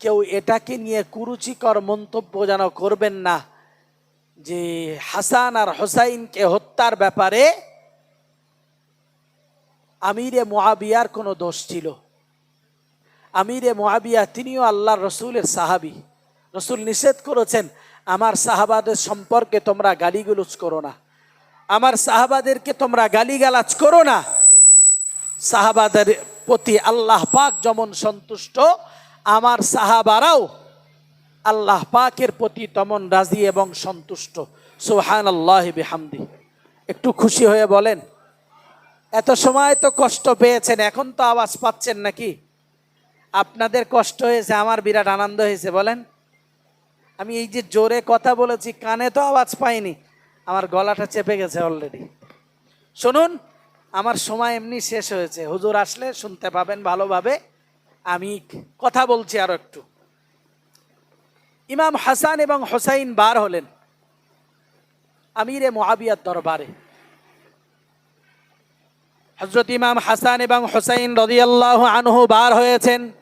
কেউ এটাকে নিয়ে কুরুচিকর মন্তব্য যেন করবেন না, যে হাসান আর হোসাইনকে হত্যার ব্যাপারে আমিরে মোয়াবিয়ার কোনো দোষ ছিল। আমিরে মোয়াবিয়া তিনিও আল্লাহ রসুলের সাহাবি। রসুল নিষেধ করেছেন, আমার সাহাবাদের সম্পর্কে তোমরা গালিগুলোজ করো না। আমার সাহাবাদেরকে তোমরা গালিগালাজ করো না। সাহাবাদের প্রতি আল্লাহ পাক যেমন সন্তুষ্ট আমার সাহাবারাও আল্লাহ পাকের প্রতি তমন রাজি এবং সন্তুষ্ট। সোহান আল্লাহ বিহামদি। একটু খুশি হয়ে বলেন, এত সময় তো কষ্ট পেয়েছেন, এখন তো আওয়াজ পাচ্ছেন নাকি? আপনাদের কষ্ট হয়েছে, আমার বিরাট আনন্দ হয়েছে, বলেন। আমি এই যে জোরে কথা বলেছি, কানে তো আওয়াজ পাইনি, আমার গলাটা চেপে গেছে অলরেডি শুনুন, আমার সময় এমনি শেষ হয়েছে, হুজুর আসলে শুনতে পাবেন ভালোভাবে। আমি কথা বলছি আরও একটু। ইমাম হাসান এবং হোসাইন বার হলেন আমিরে মোয়াবিয়ার দরবারে। হজরত ইমাম হাসান এবং হোসাইন রদিয়াল্লাহ আনহু বার হয়েছেন।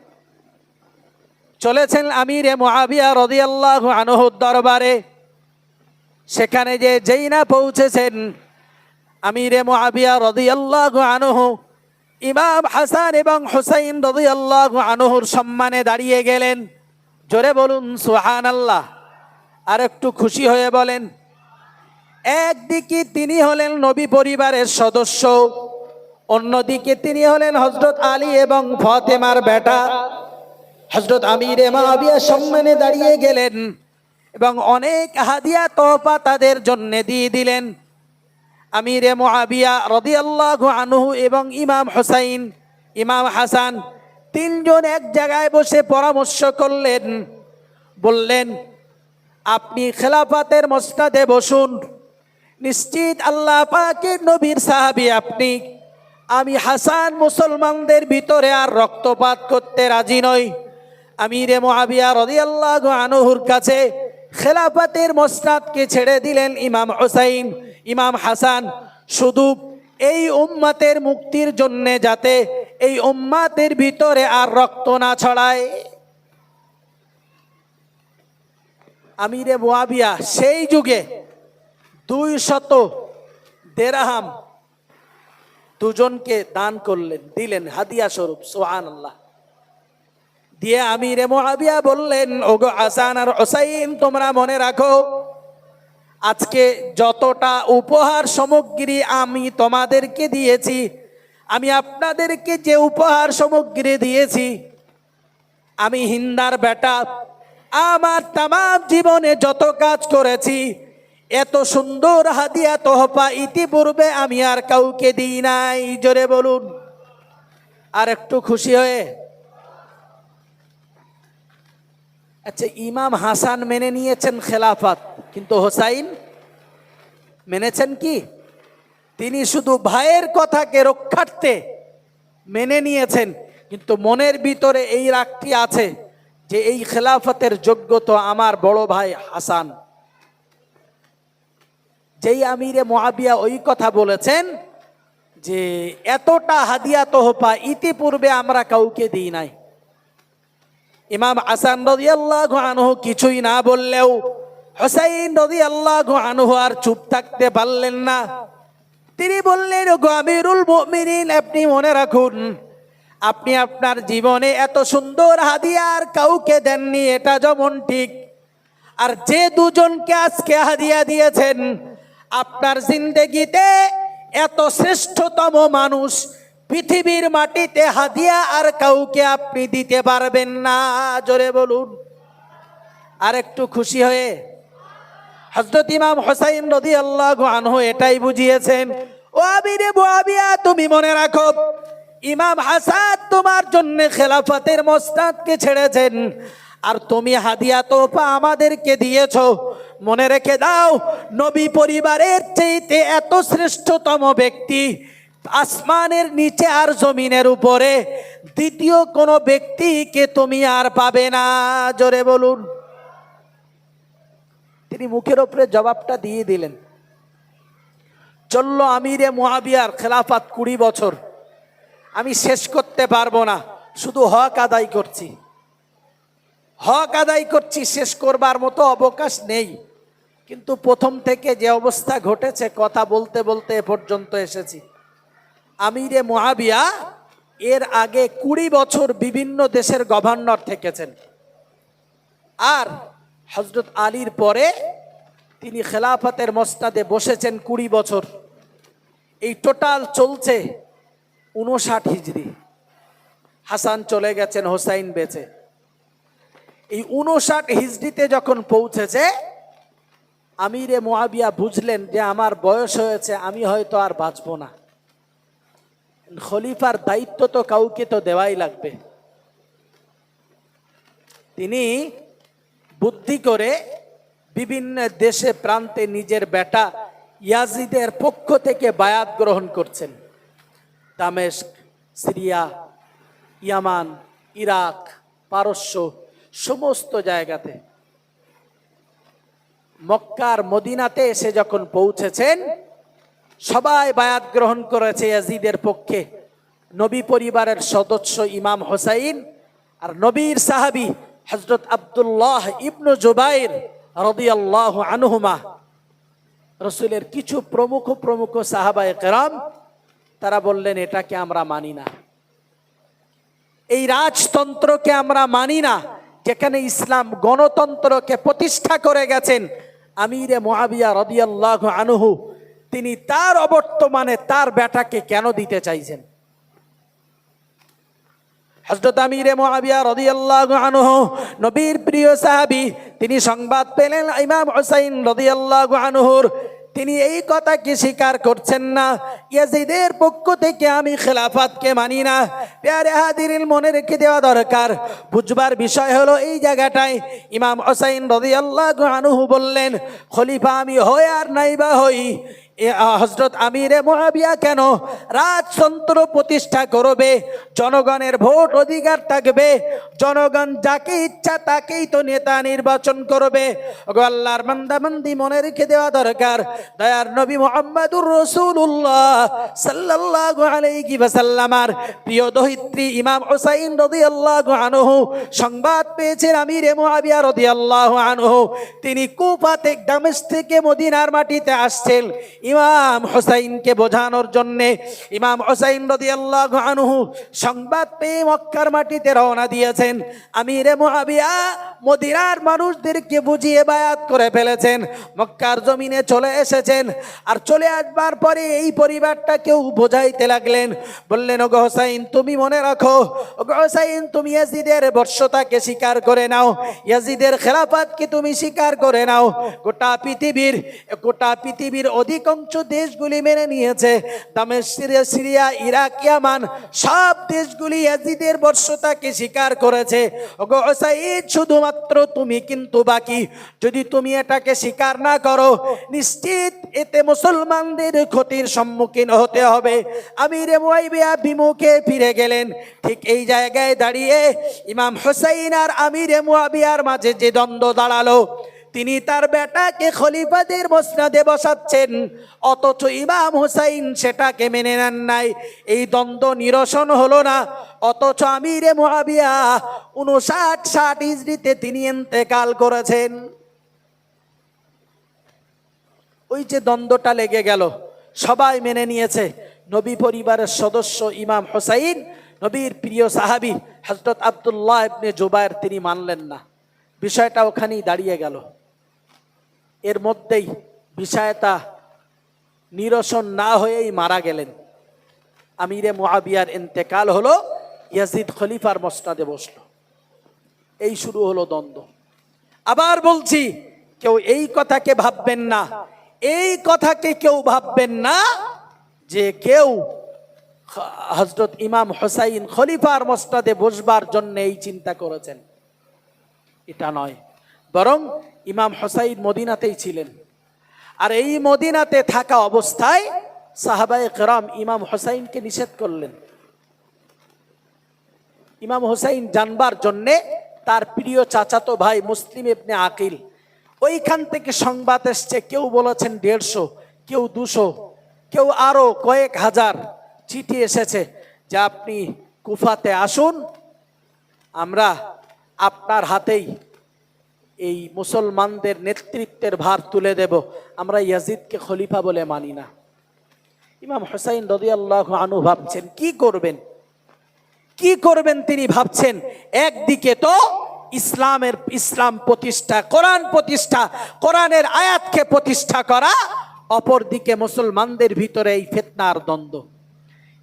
চলেছেন আমিরে মোয়াবিয়া রদিয়াল্লাহ আনহুর দরবারে। সেখানে যে যেই না পৌঁছেছেন আমিরে মোয়াবিয়া রদিয়াল্লাহ আনহু ইমাম হাসান এবং হুসাইন আল্লাহ আনহুর সম্মানে দাঁড়িয়ে গেলেন। জোরে বলুন সুহান আল্লাহ আর একটু খুশি হয়ে বলেন, একদিকে তিনি হলেন নবী পরিবারের সদস্য, অন্যদিকে তিনি হলেন হজরত আলী এবং ফতেমার বেটা। হজরত আমির মাবিয়া সম্মানে দাঁড়িয়ে গেলেন এবং অনেক হাদিয়া তোহফা তাদের জন্যে দিয়ে দিলেন। আমিরে মোয়াবিয়া রদিয়াল্লাহু আনহু এবং ইমাম হোসাইন, ইমাম হাসান তিনজন এক জায়গায় বসে পরামর্শ করলেন। বললেন, আপনি খেলাফাতের মস্তাদে বসুন। নিশ্চিত আল্লাহ পাকের নবীর সাহাবি আপনি। আমি হাসান মুসলমানদের ভিতরে আর রক্তপাত করতে রাজি নই। আমিরে মোয়াবিয়া রদিয়াল্লাহ আনহুর কাছে খেলাফাতের মোস্তাদকে ছেড়ে দিলেন ইমাম হোসাইন। ইমাম হাসান, শুধু এই উম্মাতের মুক্তির জন্যে যাতে এই উম্মাতের ভিতরে আর রক্ত না ছড়ায়। আমিরে মোয়াবিয়া, সেই যুগে দুই শত দেরাহাম দুজনকে দান করলেন, দিলেন হাদিয়া স্বরূপ সোহান আল্লাহ দিয়ে আমিরে মোয়াবিয়া বললেন, ওগো আসান আর ওসাইন, তোমরা মনে রাখো আজকে যতটা উপহার সামগ্রী আমি তোমাদেরকে দিয়েছি, আমি আপনাদেরকে যে উপহার সামগ্রী দিয়েছি, আমি হিন্দার বেটা, আমার তাম জীবনে যত কাজ করেছি, এত সুন্দর হাদিয়া তোহফা ইতিপূর্বে আমি আর কাউকে দিই নাই। জোরে বলুন। আর একটু খুশি হয়ে। আচ্ছা ইমাম হাসান মেনে নিয়েছেন খেলাফত। কিন্তু হোসাইন মেনেছেন কি? তিনি শুধু ভাইয়ের কথাকে রক্ষার্থে মেনে নিয়েছেন, কিন্তু মনের ভিতরে এই রাগটি আছে যে এই খেলাফতের যোগ্যতা আমার বড় ভাই হাসান। যেই আমিরে মহাবিয়া ওই কথা বলেছেন যে, এতটা হাদিয়া তোহফা ইতিপূর্বে আমরা কাউকে দিই নাই। ইমাম আসান রদি আল্লাহ আনহু কিছুই না বললেও হোসাইন রদি আল্লাহ আনহু আর চুপ থাকতে পারলেন না। তিনি বললেন আমিরুল মুমিনিন, আপনি মনে রাখুন, আপনি আপনার জীবনে এত সুন্দর হাদিয়া আর কাউকে দেননি, এটা যেমন ঠিক। আর যে দুজনকে আজকে হাদিয়া দিয়েছেন, আপনার জিন্দেগিতে এত শ্রেষ্ঠতম মানুষ পৃথিবীর মাটিতে হাদিয়া আর কাউকে আপনি দিতে পারবেন না। জোরে বলুন। আর একটু খুশি হয়ে হজরত ইমাম হোসাইন রদি আল্লাহ আনহু এটাই বুঝিয়েছেন, ও আবিরে বুয়াবিয়া তুমি মনে রাখো, ইমাম হাসাদ তোমার জন্য খেলাফতের মোস্তাদকে ছেড়েছেন, আর তুমি হাদিয়া তোফা আমাদেরকে দিয়েছ। মনে রেখে দাও, নবী পরিবারের চাইতে এত শ্রেষ্ঠতম ব্যক্তি আসমানের নিচে আর জমিনের উপরে, দ্বিতীয় কোনো ব্যক্তিকে তুমি আর পাবে না। জোরে বলুন। তিনি মুখের ওপরে জবাবটা দিয়ে দিলেন। চলল আমিরে মহাবিয়ার খেলাফাত কুড়ি বছর। আমি শেষ করতে পারব না, শুধু হক আদায় করছি। হক আদায় করছি, শেষ করবার মতো অবকাশ নেই। কিন্তু প্রথম থেকে যে অবস্থা ঘটেছে, কথা বলতে বলতে এ পর্যন্ত এসেছি। আমিরে মহাবিয়া এর আগে কুড়ি বছর বিভিন্ন দেশের গভর্নর থেকেছেন। আর হজরত আলীর পরে তিনি খেলাফতের মস্তাদে বসেছেন কুড়ি বছর। এই টোটাল চলছে উনষাট হিজড়ি হাসান চলে গেছেন হোসাইন বেঁচে। এই উনষাট হিজড়িতে যখন পৌঁছেছে, আমিরে মোয়াবিয়া বুঝলেন যে আমার বয়স হয়েছে, আমি হয়তো আর বাঁচব না। খলিফার দায়িত্ব তো কাউকে তো দেওয়াই লাগবে। তিনি বুদ্ধি করে বিভিন্ন দেশে প্রান্তে নিজের বেটা ইয়াজিদের পক্ষ থেকে বায়াত গ্রহণ করছেন। দামেস্ক, সিরিয়া, ইয়ামান, ইরাক, পারস্য, সমস্ত জায়গাতে। মক্কার মদিনাতে এসে যখন পৌঁছেছেন, সবাই বায়াত গ্রহণ করেছে ইয়াজিদের পক্ষে। নবী পরিবারের সদস্য ইমাম হোসাইন আর নবীর সাহাবি হজরত আব্দুল্লাহ ইবনু জুবাইর রদিয়াল্লাহ আনহুমা, রসুলের কিছু প্রমুখ প্রমুখ সাহাবায়ে কেরাম, তারা বললেন, এটাকে আমরা মানি না। এই রাজতন্ত্রকে আমরা মানি না। যেখানে ইসলাম গণতন্ত্রকে প্রতিষ্ঠা করে গেছেন আমিরে মোয়াবিয়া রদিয়াল্লাহ আনহু, তিনি তার অবর্তমানে তার বেটাকে কেন দিতে চাইছেন? হজরত আমিরে মোয়াবিয়া রদিয়াল্লাহু আনহু, নবীর প্রিয় সাহাবী, তিনি সংবাদ পেলেন ইমাম হুসাইন রদিয়াল্লাহু আনহুর। তিনি এই কথা কি স্বীকার করছেন না? ইয়াজিদের পক্ষ থেকে আমি খেলাফাতকে মানি না। প্যারে হাদিরিল মনে রেখে দেওয়া দরকার। বুঝবার বিষয় হলো এই জায়গাটায় ইমাম হোসাইন রদিয়াল্লাহু আনহু বললেন, খলিফা আমি হই আর নাই বা হই। হজরত আমিরে মহাবিয়া কেন রাজতন্ত্র প্রতিষ্ঠা করবে? জনগণের ভোট অধিকার থাকবে। জনগণ যাকে ইচ্ছা তাকেই তো নেতা নির্বাচন করবে। আল্লাহর বান্দাবান্দি মনে রেখে দেওয়া দরকার। দয়ার নবী মোহাম্মদুর রসুল্লাহ সাল্লাল্লাহু আলাইহি ওয়াসাল্লামার প্রিয় দহিত্রী ইমাম হোসাইন রদি আল্লাহ আনহু সংবাদ পেয়েছেন আমিরে মুআবিয়া আল্লাহ আনহু। তিনি কুফাতে দামেস্ক থেকে মদিনার মাটিতে আসছেন। ইমাম হোসাইনকে বোঝানোর জন্যে ইমাম হোসাইন রাদিয়াল্লাহু আনহু সংবাদ পেয়ে মক্কার মাটিতে রওনা দিয়েছেন। আমিরে মুআবিয়া মদিনার মানুষদেরকে বুঝিয়ে বায়াত করে ফেলেছেন। মক্কার জমিনে চলে এসেছেন আর চলে আসবার পরে এই পরিবারটা কেউ বোঝাইতে লাগলেন। বললেন, ওগো হোসাইন, তুমি মনে রাখো, ওগো হোসাইন, তুমি ইয়াজিদের বর্ষতাকে স্বীকার করে নাও। ইয়াজিদের খেলাফাতকে তুমি স্বীকার করে নাও। গোটা পৃথিবীর গোটা পৃথিবীর অধিকাংশ দেশগুলি মেনে নিয়েছে। সিরিয়া, ইরাক, ইয়ামান, সব দেশগুলি ইয়াজিদের বর্ষতাকে স্বীকার করেছে। শুধুমাত্র তুমি কিন্তু বাকি। যদি তুমি এটাকে স্বীকার না করো, নিশ্চিত এতে মুসলমানদের ক্ষতির সম্মুখীন হতে হবে। আমিরে মুয়াইবিয়া বিমুখে ফিরে গেলেন। ঠিক এই জায়গায় দাঁড়িয়ে ইমাম হোসাইন আর আমিরে মুয়াবিয়ার মাঝে যে দ্বন্দ্ব দাঁড়াল। তিনি তার বেটাকে খলিফাদের মসনাদে বসাচ্ছেন। অথচ ইমাম হুসাইন সেটাকে মেনে নেন নাই। এই দ্বন্দ্ব নিরসন হলো না। অথচ আমিরে মহাবিয়া উনষাট ষাট ইজরিতে তিনি এন্তেকাল করেছেন। ওই যে দ্বন্দ্বটা লেগে গেল, সবাই মেনে নিয়েছে। নবী পরিবারের সদস্য ইমাম হোসাইন, নবীর প্রিয় সাহাবি হজরত আবদুল্লাহ ইবনে জুবায়ের তিনি মানলেন না। বিষয়টা ওখানেই দাঁড়িয়ে গেল। এর মধ্যেই বিষয়টা নিরসন না হয়েই মারা গেলেন। আমিরে মুআবিয়ার ইন্তেকাল হলো, ইয়াজিদ খলিফার মসনাদে বসল। এই শুরু হলো দ্বন্দ্ব। আবার বলছি, কেউ এই কথাকে ভাববেন না, এই কথাকে কেউ ভাববেন না যে কেউ হজরত ইমাম হোসাইন খলিফার মসনাদে বসবার জন্য এই চিন্তা করেছেন। এটা নয়। বরং ইমাম হোসাইন মদিনাতেই ছিলেন। আর এই মদিনাতে থাকা অবস্থায় সাহাবায়ে কেরাম ইমাম হোসাইনকে নিষেধ করলেন। ইমাম হোসাইন জানবার জন্যে তার প্রিয় চাচাতো ভাই মুসলিম ইবনে আকিল, ওইখান থেকে সংবাদ এসছে, কেউ বলেছেন দেড়শো, কেউ দুশো, কেউ আরও কয়েক হাজার চিঠি এসেছে যে আপনি কুফাতে আসুন, আমরা আপনার হাতেই এই মুসলমানদের নেতৃত্বের ভার তুলে দেব। আমরা ইয়াজিদকে খলিফা বলে মানি না। ইমাম হুসাইন রদিয়াল্লাহ আনু ভাবছেন, কি করবেন? কি করবেন তিনি ভাবছেন? একদিকে তো ইসলামের, ইসলাম প্রতিষ্ঠা, কোরআন প্রতিষ্ঠা, কোরআনের আয়াতকে প্রতিষ্ঠা করা, অপরদিকে মুসলমানদের ভিতরে এই ফেতনার দ্বন্দ্ব।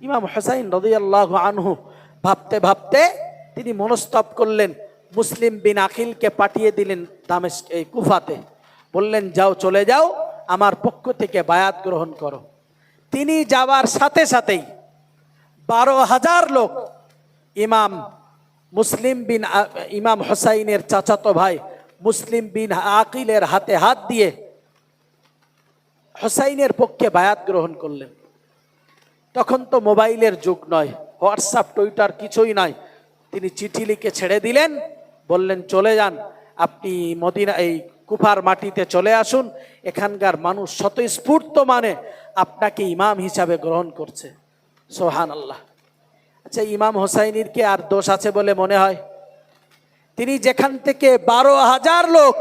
ইমাম হুসাইন রদিয়াল্লাহ আনহু ভাবতে ভাবতে তিনি মনস্তব করলেন মুসলিম বিন আখিলকে পাঠিয়ে দিলেন দামেশ এই কুফাতে। বললেন, যাও, চলে যাও, আমার পক্ষ থেকে বায়াত গ্রহণ করো। তিনি যাওয়ার সাথে সাথেই বারো হাজার লোক ইমাম মুসলিম বিন ইমাম হোসাইনের চাচাতো ভাই মুসলিম বিন আকিলের হাতে হাত দিয়ে হোসাইনের পক্ষে বায়াত গ্রহণ করলেন। তখন তো মোবাইলের যুগ নয়, হোয়াটসঅ্যাপ, টুইটার কিছুই নয়। তিনি চিঠি লিখে ছেড়ে দিলেন বললেন, চলে যান। আপনি মদিনা, এই কুফার মাটিতে চলে আসুন। এখানকার মানুষ স্বতঃস্ফূর্ত মানে আপনাকে ইমাম হিসাবে গ্রহণ করছে। সোহান আল্লাহ আচ্ছা ইমাম হোসাইনির কি আর দোষ আছে বলে মনে হয়? তিনি যেখান থেকে বারো হাজার লোক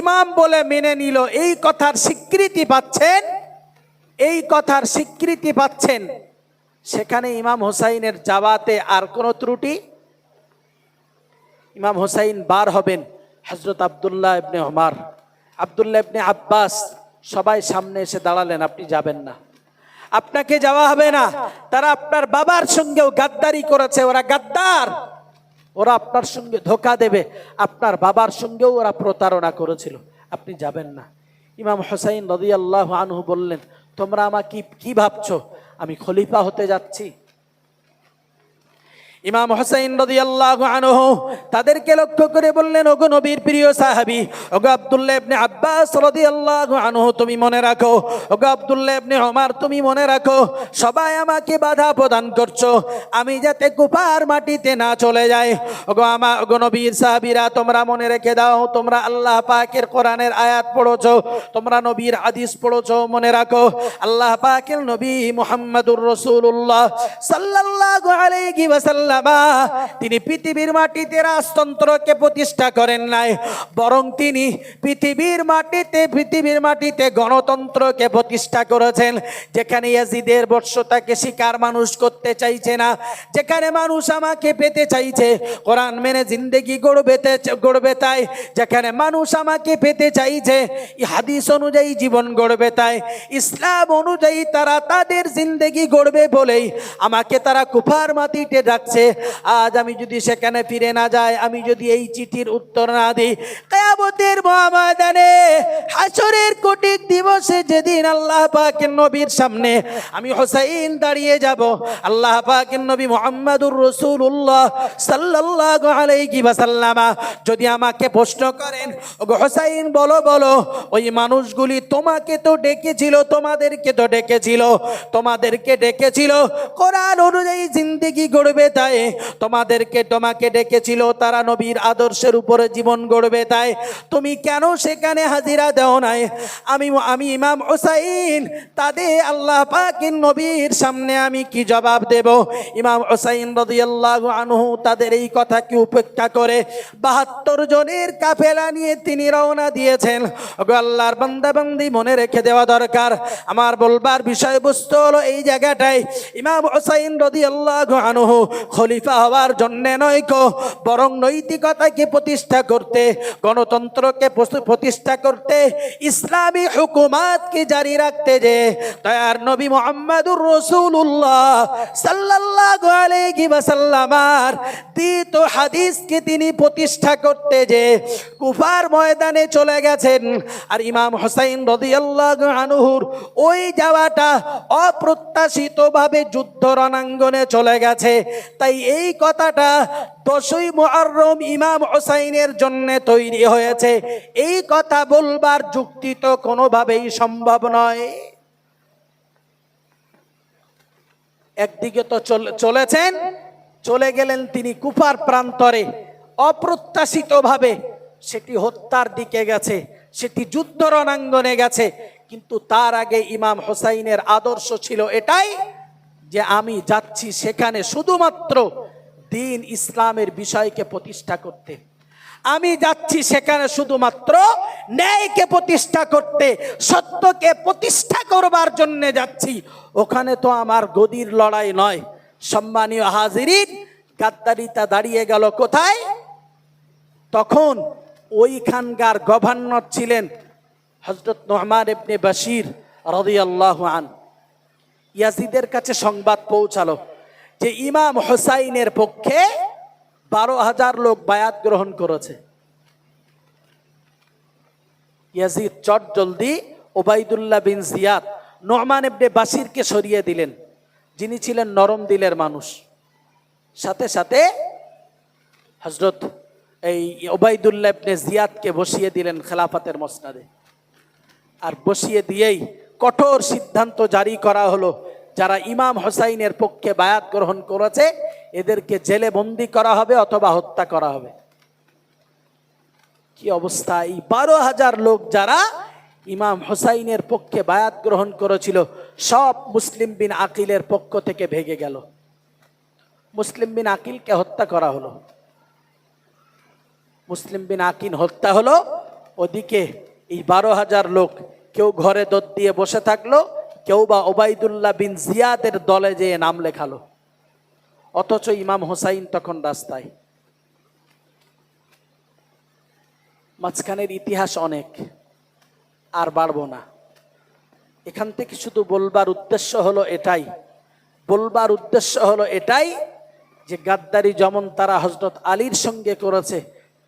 ইমাম বলে মেনে নিল, এই কথার স্বীকৃতি পাচ্ছেন, এই কথার স্বীকৃতি পাচ্ছেন। সেখানে ইমাম হোসাইনের যাওয়াতে আর কোনো ত্রুটি ইমাম হোসাইন বার হবেন হজরত আবদুল্লাহ ইবনে ওমার আবদুল্লাহ ইবনে আব্বাস সবাই সামনে এসে দাঁড়ালেন, আপনি যাবেন না। আপনাকে যাওয়া হবে না। তারা আপনার বাবার সঙ্গেও গাদ্দারি করেছে, ওরা গাদ্দার। ওরা আপনার সঙ্গে ধোকা দেবে। আপনার বাবার সঙ্গেও ওরা প্রতারণা করেছিল। আপনি যাবেন না। ইমাম হোসাইন রদি আল্লাহ আনহু বললেন, তোমরা আমাকে কি ভাবছ? আমি খলিফা হতে যাচ্ছি। ইমাম হোসাইন রাদিয়াল্লাহু আনহু তাদেরকে লক্ষ্য করে বললেন, ওগো নবীর প্রিয় সাহাবী, ওগো আব্দুল্লাহ ইবনে আব্বাস রাদিয়াল্লাহু আনহু, তুমি মনে রাখো, ওগো আব্দুল্লাহ ইবনে তুমি মনে রাখো, সবাই আমাকে বাধা প্রদান করছ, আমি যাতে কুফার মাটিতে না চলে যাই। ওগো আমার ওগো নবীর সাহাবীরা, তোমরা মনে রেখে দাও, তোমরা আল্লাহ পাকের কোরআনের আয়াত পড়েছো, তোমরা নবীর হাদিস পড়েছো, মনে রাখো, আল্লাহ পাকের নবী মুহাম্মাদুর রাসূলুল্লাহ সাল্লাল্লাহু আলাইহি ওয়াসাল্লাম তিনি পৃথিবীর মাটিতে রাজতন্ত্রকে প্রতিষ্ঠা করেন নাই, বরং তিনি পৃথিবীর মাটিতে পৃথিবীর মাটিতে গণতন্ত্রকে প্রতিষ্ঠা করেছেন, যেখানে ইয়াজিদের বর্ষতাকে শিকার মানুষ করতে চাইছে না, যেখানে মানুষ আমাকে পেতে চাইছে, কোরআন মেনে জিন্দেগি গড়বে গড়বে তাই, যেখানে মানুষ আমাকে পেতে চাইছে হাদিস অনুযায়ী জীবন গড়বে তাই, ইসলাম অনুযায়ী তারা তাদের জিন্দেগি গড়বে বলেই আমাকে তারা কুফার মাটিতে ডাকছে আজ আমি যদি সেখানে ফিরে না যাই, আমি যদি এই চিঠির উত্তর না দিই, কেয়ামতের মহাময়দানে হাসরের কোটিক দিবসে যেদিন আল্লাহ পাকের নবীর সামনে আমি হোসাইন দাঁড়িয়ে যাব, আল্লাহ পাকের নবী মোহাম্মদুর রসুল্লাহ সাল্লাল্লাহু আলাইহি ওয়াসাল্লামা যদি আমাকে প্রশ্ন করেন হোসাইন বলো বলো, ওই মানুষগুলি তোমাকে তো ডেকেছিল, তোমাদেরকে তো ডেকেছিল, তোমাদেরকে ডেকেছিল, কোরআন অনুযায়ী জিন্দেগি গড়বে তাই তোমাদেরকে তোমাকে ডেকেছিল তারা নবীর আদর্শের উপরে জীবন গড়বে। তাই তুমি কেন সেখানে হাজিরা দেও নাই? আমি আমি ইমাম হোসাইন, তাদের আল্লাহ পাকিন নবীর সামনে আমি কি জবাব দেব? ইমাম হোসাইন রাদিয়াল্লাহু আনহু তাদের এই কথাকে উপেক্ষা করে? বাহাত্তর জনের কাফেলা নিয়ে তিনি রওনা দিয়েছেন। আল্লাহর বান্দাবান্দি মনে রেখে দেওয়া দরকার। আমার বলবার বিষয়বস্তু হলো এই জায়গাটায় ইমাম হোসাইন রাদিয়াল্লাহু আনহু খলিফা হওয়ার জন্যে নয় কো বরং নৈতিকতাকে প্রতিষ্ঠা করতে, গণতন্ত্রকে প্রতিষ্ঠা করতে, ইসলামী হুকুমাতকে জারি রাখতে যে তয়ার নবী মোহাম্মদুর রসুল্লাহ সাল্লাল্লাহু আলাইহি ওয়াসাল্লামার দ্বিত হাদিসকে তিনি প্রতিষ্ঠা করতে যে কুফার ময়দানে চলে গেছেন। আর ইমাম হোসাইন রাদিয়াল্লাহু আনহুর ওই যাওয়াটা অপ্রত্যাশিতভাবে যুদ্ধ রণাঙ্গনে চলে গেছে। তাই এই কথাটা দশই মুহররম ইমাম হোসাইনের জন্য তৈরি হয়েছে। এই কথা বলবার যুক্তি তো কোনোভাবেই সম্ভব নয়। একদিকে তো চল- চলেছেন, চলে গেলেন তিনি কুফার প্রান্তরে। অপ্রত্যাশিতভাবে সেটি হত্যার দিকে গেছে, সেটি যুদ্ধ রণাঙ্গনে গেছে। কিন্তু তার আগে ইমাম হোসাইনের আদর্শ ছিল এটাই। যে আমি যাচ্ছি সেখানে শুধুমাত্র দিন ইসলামের বিষয়কে প্রতিষ্ঠা করতে। আমি যাচ্ছি সেখানে শুধুমাত্র ন্যায়কে প্রতিষ্ঠা করতে, সত্যকে প্রতিষ্ঠা করবার জন্য যাচ্ছি। ওখানে তো আমার গদির লড়াই নয়। সম্মানীয় হাজিরিন গাদ্দারিতা দাঁড়িয়ে গেল কোথায়? তখন ওইখানকার গভর্নর ছিলেন হজরত নোহমান ইবনে বাশির রদিয়াল্লাহু আন ইয়াজিদের কাছে সংবাদ পৌঁছালো যে ইমাম হোসাইনের পক্ষে বারো হাজার লোক বায়াত গ্রহণ করেছে। ইয়াজিদ চট জলদি ওবাইদুল্লাহ বিন জিয়াদ নোহমান ইবনে বাশিরকে সরিয়ে দিলেন। যিনি ছিলেন নরম দিলের মানুষ। সাথে সাথে হজরত এই ওবাইদুল্লাহ ইবনে জিয়াদকে বসিয়ে দিলেন খেলাফাতের মসনাদে। আর বসিয়ে দিয়েই কঠোর সিদ্ধান্ত জারি করা হলো। যারা ইমাম হোসাইনের পক্ষে বায়াত গ্রহণ করেছে, এদেরকে জেলে বন্দি করা হবে অথবা হত্যা করা হবে। কি অবস্থা? এই বারো হাজার লোক যারা ইমাম হোসাইনের পক্ষে বায়াত গ্রহণ করেছিল, সব মুসলিম বিন আকিলের পক্ষ থেকে ভেগে গেল। মুসলিম বিন আকিলকে হত্যা করা হলো। মুসলিম বিন আকিল হত্যা হলো। ওদিকে এই বারো হাজার লোক কেউ ঘরে দোদ দিয়ে বসে থাকল, কেউ বা ওবাইদুল্লাহ বিন জিয়াদের দলে যেয়ে নাম লেখালো। অথচ ইমাম হোসাইন তখন রাস্তায়। মাঝখানের ইতিহাস অনেক, আর বাড়বো না। এখান থেকে শুধু বলবার উদ্দেশ্য হলো এটাই। বলবার উদ্দেশ্য হলো এটাই যে গাদ্দারি যেমন তারা হজরত আলীর সঙ্গে করেছে,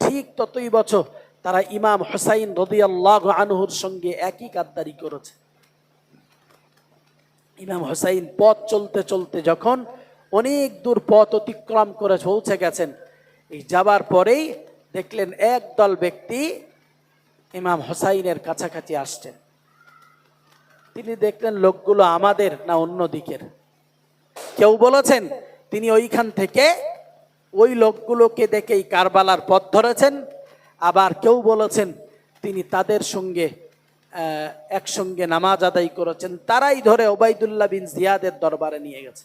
ঠিক ততই বছর তারা ইমাম হোসাইন রদিয়াল্লাহ আনহুর সঙ্গে একই গাদ্দারি করেছে। ইমাম হোসাইন পথ চলতে চলতে যখন অনেক দূর পথ অতিক্রম করে পৌঁছে গেছেন, এই যাবার পরেই দেখলেন একদল ব্যক্তি ইমাম হোসাইনের কাছাকাছি আসছেন। তিনি দেখলেন, লোকগুলো আমাদের না অন্য দিকের? কেউ বলেছেন, তিনি ওইখান থেকে ওই লোকগুলোকে দেখেই কারবালার পথ ধরেছেন আবার কেউ বলেছেন তিনি তাদের সঙ্গে একসঙ্গে নামাজ আদায় করেছেন। তারাই ধরে ওবাইদুল্লাহ বিন জিয়াদের দরবারে নিয়ে গেছে।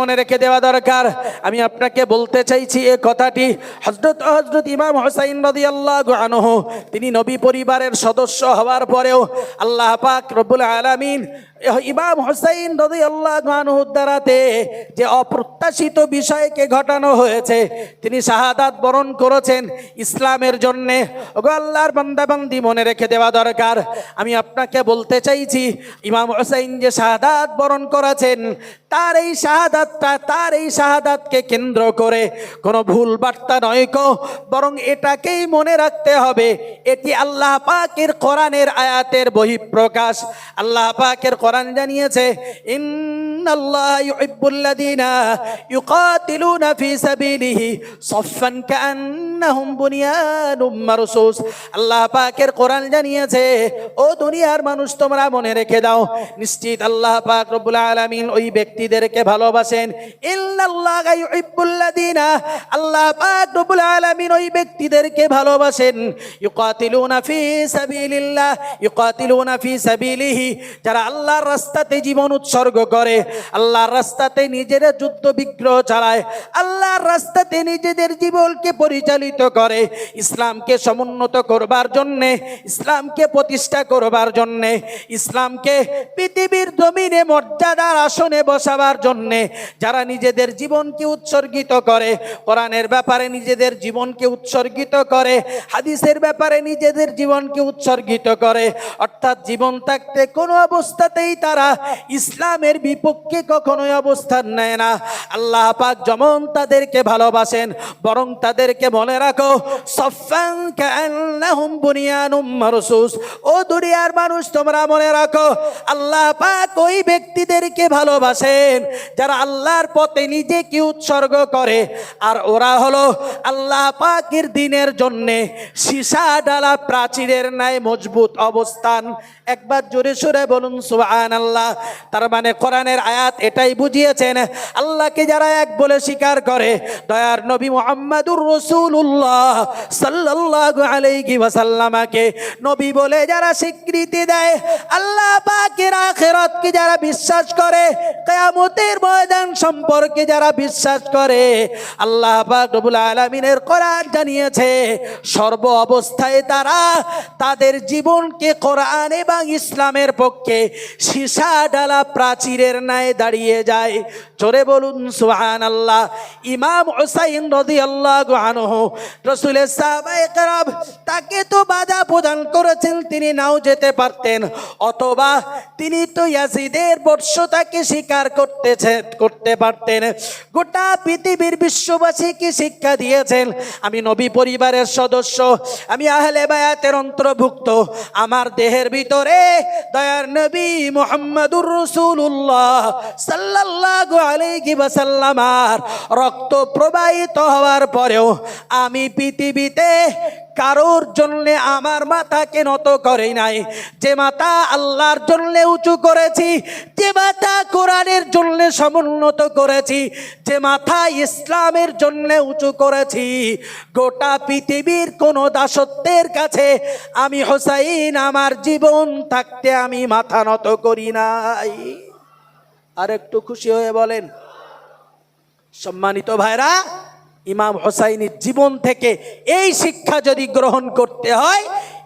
মনে রেখে দেওয়া দরকার। আমি আপনাকে বলতে চাইছি এ কথাটি। হজরত হজরত ইমাম হোসাইন রাদিয়াল্লাহু আনহু, তিনি নবী পরিবারের সদস্য হওয়ার পরেও আল্লাহ পাক রব্বুল আলামিন ইমাম হোসাইন রাদিয়াল্লাহু আনহুর দ্বারাতে যে অপ্রত্যাশিত বিষয়কে ঘটানো হয়েছে, তিনি শাহাদাত বরণ করেছেন ইসলামের জন্যে। ওগো আল্লাহর বান্দাবান্দি মনে রেখে দেওয়া দরকার। আমি আপনাকে বলতে চাইছি, ইমাম হোসাইন যে শাহাদাত বরণ করেছেন, তার এই শাহাদাতটা, তার এই শাহাদাতকে কেন্দ্র করে কোনো ভুল বার্তা নয় কো, বরং এটাকেই মনে রাখতে হবে, এটি আল্লাহ পাকের কোরআনের আয়াতের বহিঃপ্রকাশ। আল্লাহ পাকের কোরআন কোরআন জানিয়েছে, ইন্নাল্লাহ ইউহিব্বুল্লাযীনা আল্লাহ পাকের কোরআন জানিয়েছে, ও ওই ব্যক্তিদেরকে ভালোবাসেন। ইন্নাল্লাহ ইউহিব্বুল্লাযীনা, আল্লাহ পাক রব্বুল সাবিলিহি, যারা আল্লাহ আল্লাহর রাস্তাতে জীবন উৎসর্গ করে আল্লাহর রাস্তাতে নিজেরা যুদ্ধ বিগ্রহ চালায় আল্লাহর রাস্তাতে নিজেদের জীবনকে পরিচালিত করে, ইসলামকে সমুন্নত করবার জন্যে, ইসলামকে প্রতিষ্ঠা করবার জন্যে, ইসলামকে পৃথিবীর জমিনে মর্যাদার আসনে বসাবার জন্যে যারা নিজেদের জীবনকে উৎসর্গিত করে, কোরআনের ব্যাপারে নিজেদের জীবনকে উৎসর্গিত করে, হাদিসের ব্যাপারে নিজেদের জীবনকে উৎসর্গিত করে, অর্থাৎ জীবন থাকতে কোনো অবস্থাতেই তারা ইসলামের বিপক্ষে কখনোই অবস্থান নেয় না। আল্লাহ পাক যেমন তাদেরকে ভালোবাসেন, বরং তাদেরকে মনে রাখো ও দুনিয়ার মানুষ, তোমরা মনে রাখো, আল্লাহ পাক ওই ব্যক্তিদেরকে ভালোবাসেন, যারা আল্লাহর পথে নিজেকে উৎসর্গ করে। আর ওরা হলো আল্লাহ পাকের দিনের জন্যে সীসা ডালা প্রাচীরের ন্যায় মজবুত অবস্থান। একবার জোরে সোরে বলুন, সুবহান সুবহান আল্লাহ তার মানে কোরআনের আয়াত এটাই বুঝিয়েছেন। আল্লাহকে যারা এক বলে স্বীকার করে, দয়ার নবী মোহাম্মদুর রসুল্লাহ সাল্লাল্লাহু আলাইহি ওয়াসাল্লামাকে নবী বলে যারা স্বীকৃতি দেয়, আল্লাহ পাকের আখিরাতকে যারা বিশ্বাস করে, কিয়ামতের ময়দান সম্পর্কে যারা বিশ্বাস করে, আল্লাহ পাক রব্বুল আলামিনের কোরআন জানিয়েছে, সর্ব অবস্থায় তারা তাদের জীবনকে কোরআন এবং ইসলামের পক্ষে সীসা ডালা প্রাচীরের ন্যায় দাঁড়িয়ে যায়। জোরে বলুন সুহান আল্লাহ ইমাম হুসাইন রদি আল্লাহ আনহু, রসুলের কেরাম, তাকে তো বাধা প্রদান করেছেন, তিনি নাও যেতে পারতেন। অথবা তিনি তো ইয়াজিদের বর্ষতাকে স্বীকার করতেছে, করতে পারতেন। গোটা পৃথিবীর বিশ্ববাসীকে শিক্ষা দিয়েছেন, আমি নবী পরিবারের সদস্য, আমি আহলে বায়াতের অন্তর্ভুক্ত। আমার দেহের ভিতরে দয়ার নবী মোহাম্মদুর রসুল্লাহ সাল্লাহ আলাইহি বাসাল্লামার রক্ত প্রবাহিত হওয়ার পরেও আমি পৃথিবীতে কারোর জন্য আমার মাথাকে নত করে নাই। যে মাথা আল্লাহর জন্য উঁচু করেছি, যে মাথা কোরআনের জন্য সমুন্নত করেছি, যে মাথা ইসলামের জন্য উঁচু করেছি। গোটা পৃথিবীর কোনো দাসত্বের কাছে আমি হোসাইন, আমার জীবন থাকতে আমি মাথা নত করি নাই। আর একটু খুশি হয়ে বলেন, সম্মানিত ভাইরা ইমাম হোসাইনের জীবন থেকে এই শিক্ষা যদি গ্রহণ করতে হয়,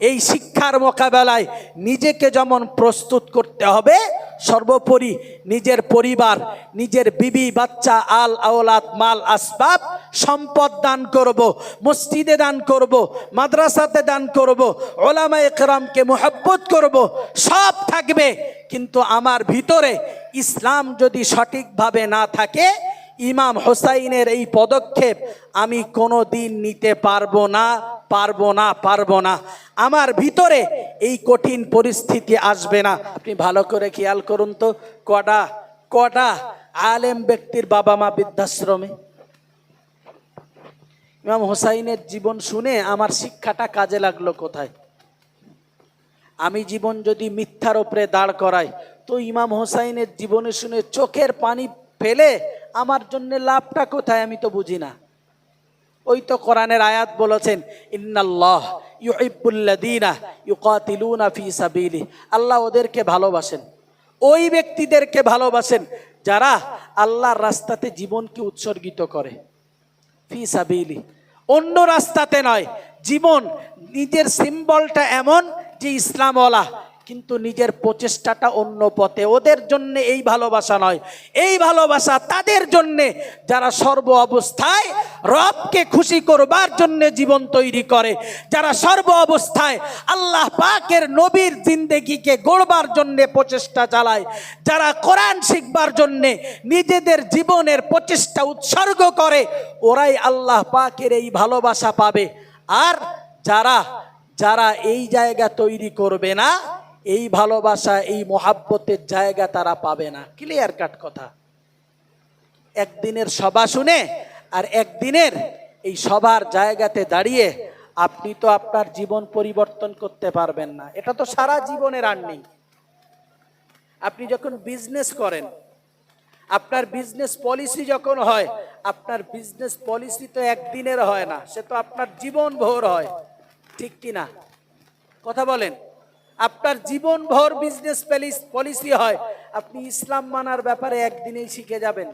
এই শিক্ষার মোকাবেলায় নিজেকে যেমন প্রস্তুত করতে হবে, সর্বোপরি নিজের পরিবার, নিজের বিবি, বাচ্চা, আল, আওলাদ, মাল, আসবাব সম্পদ দান করব, মসজিদে দান করব, মাদ্রাসাতে দান করব ওলামা একরামকে মোহাব্বত করব, সব থাকবে। কিন্তু আমার ভিতরে ইসলাম যদি সঠিকভাবে না থাকে ইমাম হোসাইনের এই পদক্ষেপ আমি কোনো দিন নিতে পারব না পারব না পারব না। আমার ভিতরে এই কঠিন পরিস্থিতি আসবে না। আপনি ভালো করে খেয়াল করুন তো, কটা কটা আলেম ব্যক্তির বাবা মা বৃদ্ধাশ্রমে? ইমাম হোসাইনের জীবন শুনে আমার শিক্ষাটা কাজে লাগল কোথায়? আমি জীবন যদি মিথ্যার ওপরে দাঁড় করাই, তো ইমাম হোসাইনের জীবনে শুনে চোখের পানি ফেলে আমার জন্য লাভটা কোথায় আমি তো বুঝি না। ওই তো কোরআনের আয়াত বলেছেন, ইন্নাল্লাহ ইউহিব্বুল্লাযীনা ইউকাতিলুনা ফি সাবিলি আল্লাহ ওদেরকে ভালোবাসেন। ওই ব্যক্তিদেরকে ভালোবাসেন যারা আল্লাহর রাস্তাতে জীবনকে উৎসর্গিত করে, ফি সাবিলি অন্য রাস্তাতে নয়, জীবন নিজের সিম্বলটা এমন যে ইসলামওয়ালা কিন্তু নিজের প্রচেষ্টাটা অন্য পথে। ওদের জন্য এই ভালোবাসা নয়। এই ভালোবাসা তাদের জন্যে। যারা সর্ব অবস্থায় রবকে খুশি করবার জন্য জীবন তৈরি করে। যারা সর্ব অবস্থায় আল্লাহ পাকের নবীর জিন্দেগিকে গড়বার জন্যে প্রচেষ্টা চালায়। যারা কোরআন শিখবার জন্যে নিজেদের জীবনের প্রচেষ্টা উৎসর্গ করে, ওরাই আল্লাহ পাকের এই ভালোবাসা পাবে। আর যারা যারা এই জায়গা তৈরি করবে না এই ভালোবাসা, এই মোহাব্বতের জায়গা তারা পাবে না। ক্লিয়ার কাট কথা। একদিনের সভা শুনে আর একদিনের এই সবার জায়গাতে দাঁড়িয়ে আপনি তো আপনার জীবন পরিবর্তন করতে পারবেন না। এটা তো সারা জীবনের আর্নিং আপনি যখন বিজনেস করেন, আপনার বিজনেস পলিসি যখন হয়, আপনার বিজনেস পলিসি তো একদিনের হয় না, সে তো আপনার জীবন ভোর হয়। ঠিক কি না কথা বলেন। আপনার জীবন ভর বিজনেস পলিসি হয়, আপনি ইসলাম মানার ব্যাপারে একদিনেই শিখে যাবেন।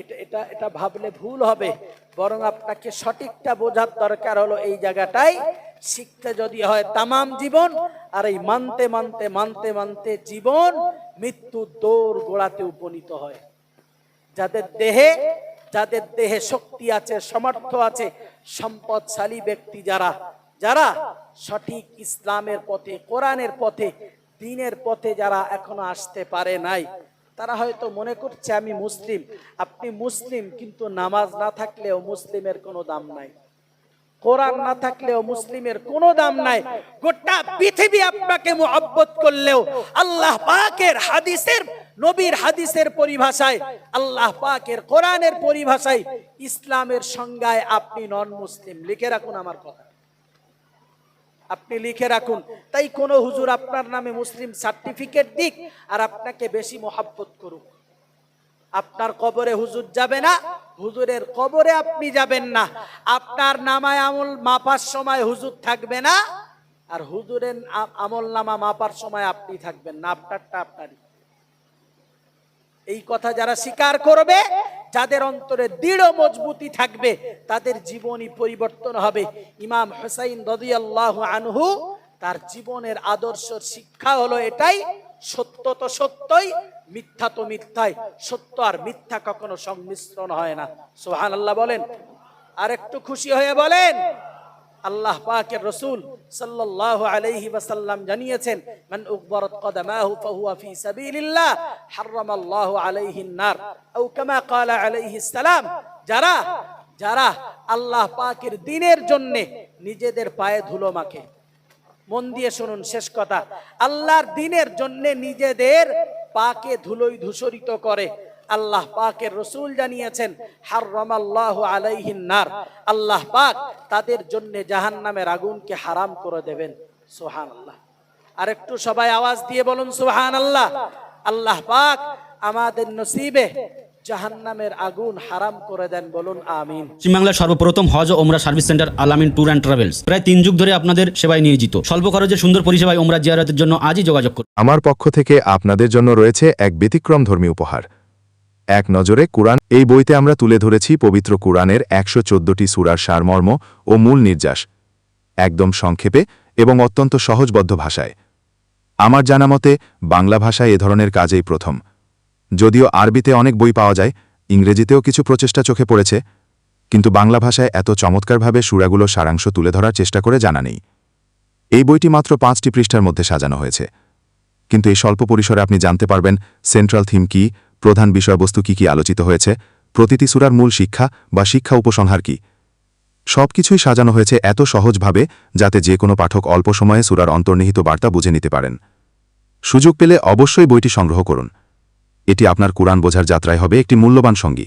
এটা এটা এটা ভাবলে ভুল হবে, বরং আপনাকে সঠিকটা বোঝার দরকার হলো এই জায়গাটাই। শিখতে যদি হয় তামাম জীবন, আর এই মানতে মানতে মানতে মানতে জীবন মৃত্যু দৌড় গোড়াতে উপনীত হয়। যাদের দেহে যাদের দেহে শক্তি আছে সমর্থ আছে, সম্পদশালী ব্যক্তি যারা যারা সঠিক ইসলামের পথে, কোরআনের পথে, দিনের পথে যারা এখনও আসতে পারে নাই, তারা হয়তো মনে করছে, আমি মুসলিম। আপনি মুসলিম, কিন্তু নামাজ না থাকলেও মুসলিমের কোনো দাম নাই। কোরআন না থাকলেও মুসলিমের কোনো দাম নাই। গোটা পৃথিবী আপনাকে মোহাব্বত করলেও আল্লাহ পাকের হাদিসের, নবীর হাদিসের পরিভাষায়, আল্লাহ পাকের কোরআনের পরিভাষায় ইসলামের সংজ্ঞায় আপনি নন মুসলিম লিখে রাখুন আমার কথা। আপনি লিখে রাখুন। তাই কোন হুজুর আপনার নামে মুসলিম সার্টিফিকেট দিক আর আপনাকে বেশি মোহাব্বত করুক। আপনার কবরে হুজুর যাবে না, হুজুরের কবরে আপনি যাবেন না। আপনার নামায় আমল মাপার সময় হুজুর থাকবে না, আর হুজুরের আমল নামা মাপার সময় আপনি থাকবেন না। আপনারটা আপনারই। এই কথা যারা স্বীকার করবে, যাদের অন্তরে দৃঢ় মজবুতি থাকবে, তাদের জীবনই পরিবর্তন হবে। ইমাম হুসাইন রদিয়াল্লাহু আনহু তার জীবনের আদর্শ শিক্ষা হলো এটাই, সত্য তো সত্যই, মিথ্যা তো মিথ্যাই। সত্য আর মিথ্যা কখনো সংমিশ্রণ হয় না। সোহান আল্লাহ বলেন। আর একটু খুশি হয়ে বলেন। আল্লাহ পাকের রসুল সাল্লাল্লাহু আলাইহি ওয়াসাল্লাম জানিয়েছেন, মান উকবারাত কদামাহু ফাহুয়া ফি সাবিলিল্লাহ, হারামাল্লাহু আলাইহি নার। আও কামা ক্বালা আলাইহি সালাম, যারা যারা আল্লাহ পাকের দিনের জন্য নিজেদের পায়ে ধুলো মাখে। মন দিয়ে শুনুন শেষ কথা। আল্লাহর দিনের জন্য নিজেদের পাকে ধুলোই ধূসরিত করে। আল্লাহ পাকের রসুল জানিয়েছেন হারামাল্লাহু আলাইহিন নার। আল্লাহ পাক তাদের জন্য জাহান্নামের আগুনকে হারাম করে দেবেন। সোহান আল্লাহ আর একটু সবাই আওয়াজ দিয়ে বলুন সোহান আল্লাহ আল্লাহ পাক আমাদের নসিবে জাহান্নামের আগুন হারাম করে দেন বলুন আমিন। পশ্চিমবাংলার সর্বপ্রথম হজ ও ওমরা service centre Alamin tour and travels. প্রায় তিন যুগ ধরে আপনাদের সেবায় নিয়োজিত। স্বল্প খরচে সুন্দর পরিষেবায় ওমরা জিয়ারতের জন্য আজই যোগাযোগ করুন। আমার পক্ষ থেকে আপনাদের জন্য রয়েছে এক ব্যতিক্রম ধর্মী উপহার। এক নজরে কুরআন, এই বইতে আমরা তুলে ধরেছি পবিত্র কুরআনের একশো চোদ্দটি সুরার সারমর্ম ও মূল নির্যাস, একদম সংক্ষেপে এবং অত্যন্ত সহজবদ্ধ ভাষায়। আমার জানা মতে, বাংলা ভাষায় এ ধরনের কাজেই প্রথম। যদিও আরবিতে অনেক বই পাওয়া যায়, ইংরেজিতেও কিছু প্রচেষ্টা চোখে পড়েছে, কিন্তু বাংলা ভাষায় এত চমৎকারভাবে সুরাগুলো সারাংশ তুলে ধরার চেষ্টা করে জানা নেই। এই বইটি মাত্র পাঁচটি পৃষ্ঠার মধ্যে সাজানো হয়েছে। কিন্তু এই স্বল্প পরিসরে আপনি জানতে পারবেন, সেন্ট্রাল থিম কি প্রধান বিষয়বস্তু কি কি আলোচিত হয়েছে, প্রতিটি সুরার মূল শিক্ষা বা শিক্ষা উপসংহার কি? সব কিছুই সাজানো হয়েছে এত সহজভাবে যাতে যে কোনো পাঠক অল্প সময়ে সুরার অন্তর্নিহিত বার্তা বুঝে নিতে পারেন। সুযোগ পেলে অবশ্যই বইটি সংগ্রহ করুন। এটি আপনার কোরআন বোঝার যাত্রায় হবে একটি মূল্যবান সঙ্গী।